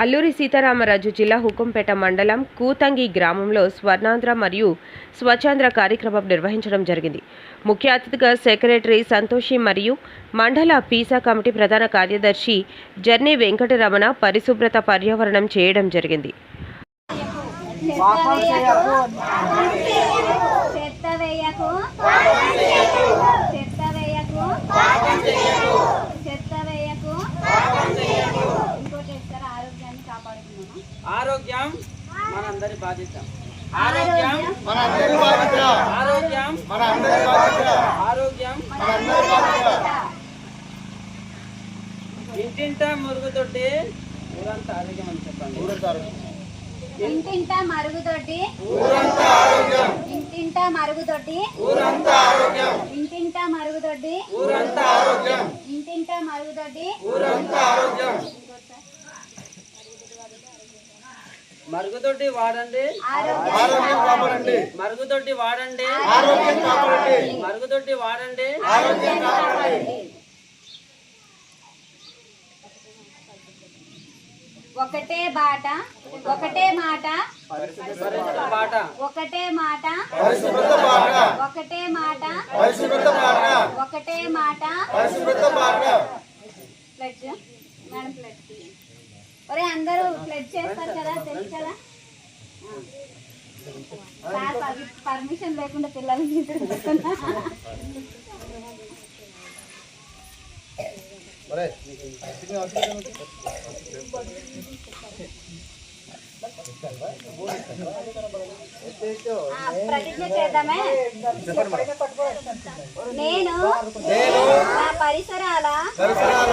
అల్లూరి సీతారామరాజు జిల్లా హుకుంపేట మండలం కూతంగి గ్రామంలో స్వర్ణాంధ్ర మరియు స్వచ్ఛాంధ్ర కార్యక్రమం నిర్వహించడం జరిగింది. ముఖ్య అతిథిగా సెక్రటరీ సంతోషి మరియు మండల పీసా కమిటీ ప్రధాన కార్యదర్శి జర్నీ వెంకటరమణ పరిశుభ్రత పర్యావరణం చేయడం జరిగింది. చెత్త ఆరోగ్యం మనందరి బాధ్యత. ఆరోగ్యం ఆరోగ్యం మన అందరి బాధ్యత. ఆరోగ్యం మన అందరి బాధ్యత ఆరోగ్యం మన అందరి బాధ్యత. ఇంటింట మురుగుతోటి ఊరంతా ఆరోగ్యం అని చెప్పండి. ఇంటింట మరుగుదొడ్డి. ఊరంతా ఆరోగ్యం. ఇంటింట మరుగుదొడ్డి. ఊరంతా ఆరోగ్యం. ఇంటింట మరుగుదొడ్డి. ఊరంతా ఆరోగ్యం. ఇంటింట మరుగుదొడ్డి. ఊరంతా ఆరోగ్యం. మరుగుతోటి వాడండి. ఆరోగ్యం కాపాడండి. మరుగుతోటి వాడండి. ఆరోగ్యం కాపాడండి. మరుగుతోటి వాడండి. ఆరోగ్యం కాపాడండి. ఒకటే బాట ఒకటే మాట. బాట. ఒకటే మాట. పరిశుభ్రత బాట. ఒకటే మాట. పరిశుభ్రత బాట. ఒకటే మాట. పరిశుభ్రత బాట. ప్లెడ్జ్ మేడం ప్లెడ్జ్ ఒరే అందరూ ప్లెడ్జ్ చేస్తారు కదా తెలుసు కదా? పర్మిషన్ లేకుండా. ఆ, ప్రతిజ్ఞ చేద్దామే. నేను నా పరిసరాల పరిసరాల